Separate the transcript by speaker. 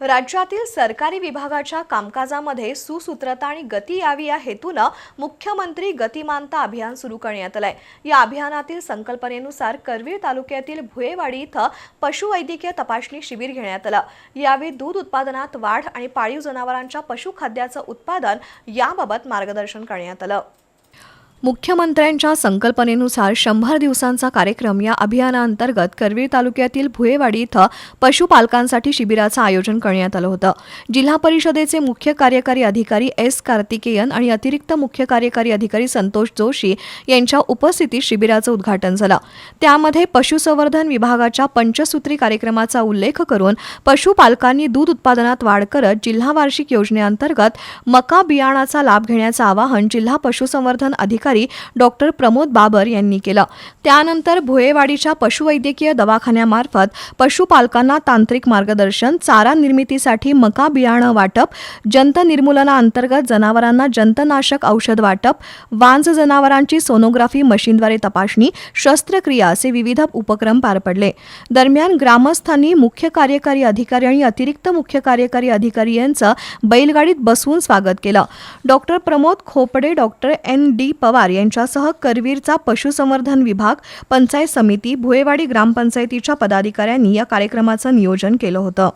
Speaker 1: राज्यातील सरकारी विभागाच्या कामकाजामध्ये सुसूत्रता आणि गती यावी या हेतूनं मुख्यमंत्री गतिमानता अभियान सुरू करण्यात आलंय. या अभियानातील संकल्पनेनुसार करवीर तालुक्यातील भुयेवाडी इथं पशुवैद्यकीय तपासणी शिबिर घेण्यात आलं. यावेळी दूध उत्पादनात वाढ आणि पाळीव जनावरांच्या पशुखाद्याचं उत्पादन याबाबत मार्गदर्शन करण्यात आलं. मुख्यमंत्र्यांच्या संकल्पनेनुसार शंभर दिवसांचा कार्यक्रम या अभियानाअंतर्गत करवीर तालुक्यातील भुयेवाडी इथं पशुपालकांसाठी शिबिराचं आयोजन करण्यात आलं होतं. जिल्हा परिषदेचे मुख्य कार्यकारी अधिकारी एस कार्तिकेयन आणि अतिरिक्त मुख्य कार्यकारी अधिकारी संतोष जोशी यांच्या उपस्थितीत शिबिराचं उद्घाटन झालं. त्यामध्ये पशुसंवर्धन विभागाच्या पंचसूत्री कार्यक्रमाचा उल्लेख करून पशुपालकांनी दूध उत्पादनात वाढ करत जिल्हा वार्षिक योजनेअंतर्गत मका बियाणाचा लाभ घेण्याचं आवाहन जिल्हा पशुसंवर्धन अधिकारी डॉक्टर प्रमोद बाबर यांनी केलं. त्यानंतर भुयेवाडीच्या पशुवैद्यकीय दवाखान्यामार्फत पशुपालकांना तांत्रिक मार्गदर्शन चारा निर्मितीसाठी मका बियाणं वाटप जंत निर्मूलनाअंतर्गत जनावरांना जंतनाशक औषध वाटप वांज जनावरांची सोनोग्राफी मशीनद्वारे तपासणी शस्त्रक्रिया असे विविध उपक्रम पार पडले. दरम्यान ग्रामस्थांनी मुख्य कार्यकारी अधिकारी आणि अतिरिक्त मुख्य कार्यकारी अधिकारी यांचं बैलगाडीत बसवून स्वागत केलं. Doctor Pramod Khopade doctor N. D. Pawar यांच्यासह करवीरचा पशुसंवर्धन विभाग पंचायत समिती भुयेवाडी ग्रामपंचायतीच्या पदाधिकाऱ्यांनी या कार्यक्रमाचं नियोजन केलं होतं.